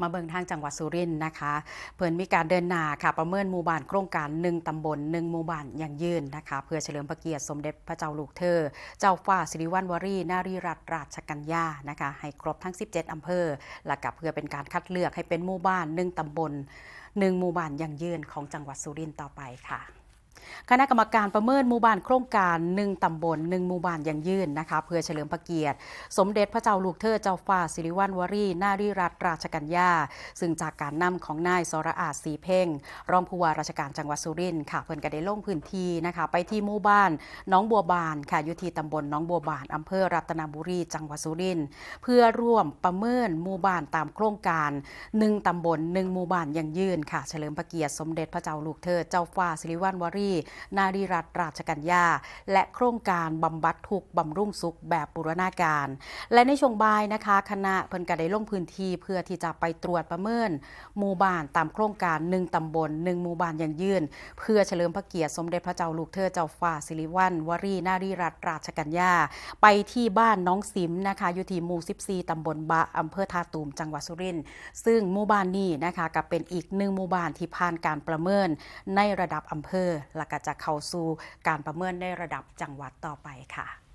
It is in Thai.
มาเบิงทางจังหวัดสุรินทร์นะคะ เพิ่นมีการเดินหน้าค่ะ ประเมินหมู่บ้านโครงการหนึ่งตำบลหนึ่งหมู่บ้านอย่างยืนนะคะ เพื่อเฉลิมพระเกียรติสมเด็จพระเจ้าลูกเธอ เจ้าฟ้าสิริวัณวรีนารีรัตนราชกัญญานะคะ ให้ครบทั้ง 17 อำเภอ และกับเพื่อเป็นการคัดเลือกให้เป็นหมู่บ้านหนึ่งตำบลหนึ่งหมู่บ้านอย่างยืนของจังหวัดสุรินทร์ต่อไปค่ะ คณะกรรมการประเมินหมู่บ้านโครงการหนึ่งตำบลหนึ่งหมู่บ้านย่งยืนนะคะเพื่อเฉลิมพระเกียรติ สมเด็จพระเจ้าลูกเธอเจ้าฟ้าสิริวัณวรีนารีรัตนราชกัญญาซึ่งจากการนำของนายสรอาจสีเพ่ง รองผู้ว่าราชการจังหวัดสุรินทร์ค่ะเพิ่อนก็ได้ลงพื้นที่นะคะไปที่หมู่บ้านน้องบัวบานค่ะอยู่ที่ตำบลน้องบัวบานอำเภอรัตนบุรีจังหวัดสุรินทร์เพื่อร่วมประเมินหมู่บ้านตามโครงการหนึ่งตำบลหนึ่งหมู่บ้านย่งยืนค่ะเฉลิมพระเกียรติสมเด็จพระเจ้าลูกเธอเจ้าฟ้าสิริวัณวรีนารีรัตราชกัญญา และโครงการบำบัดทุกบำรุงสุขแบบบูรณาการ และในช่วงบ่ายนะคะ คณะเพิ่นก็ได้ลงพื้นที่เพื่อที่จะไปตรวจประเมินหมู่บ้านตามโครงการหนึ่งตำบลหนึ่งหมู่บ้านอย่างยืน เพื่อเฉลิมพระเกียรติสมเด็จพระเจ้าลูกเธอเจ้าฟ้าสิริวัณวรีนารีรัตราชกัญญา ไปที่บ้านน้องสิมนะคะอยู่ที่หมู่ 14 ตำบลบะอำเภอท่าตูมจังหวัดสุรินทร์ซึ่งหมู่บ้านนี้นะคะก็เป็นอีกหนึ่งหมู่บ้านที่ผ่านการประเมินในระดับอำเภอและก็จะเข้าสู่การประเมินในระดับจังหวัดต่อไปค่ะ